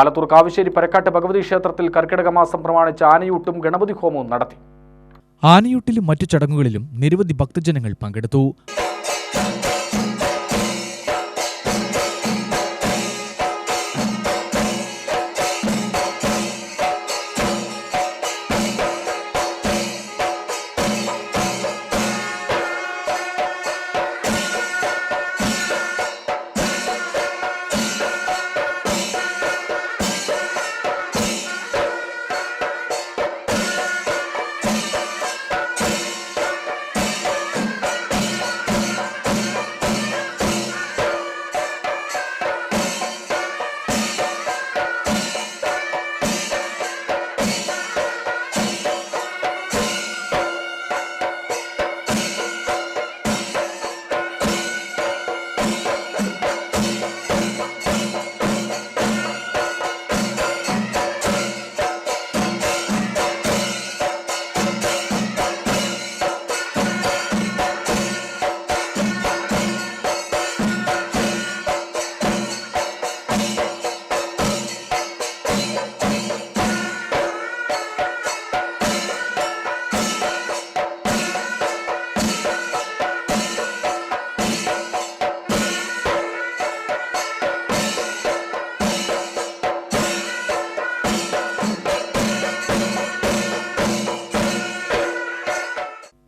ആലത്തൂർ കാവശ്ശേരി പരക്കാട്ട് ഭഗവതി ക്ഷേത്രത്തിൽ കർക്കിടക മാസം പ്രമാണിച്ച് ആനയൂട്ടും ഗണപതി ഹോമവും നടത്തി. ആനയൂട്ടിലും മറ്റു ചടങ്ങുകളിലും നിരവധി ഭക്തജനങ്ങൾ പങ്കെടുത്തു.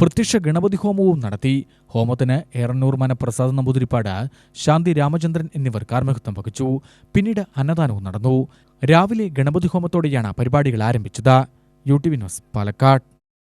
പ്രത്യക്ഷ ഗണപതി ഹോമവും നടത്തി. ഹോമത്തിന് ഏറന്നൂർ മനപ്രസാദ് നമ്പൂതിരിപ്പാട് ശാന്തി രാമചന്ദ്രൻ എന്നിവർ കാർമ്മികത്വം വഹിച്ചു. പിന്നീട് അന്നദാനവും നടന്നു. രാവിലെ ഗണപതി ഹോമത്തോടെയാണ് പരിപാടികൾ ആരംഭിച്ചത്. U T V news Palakkad.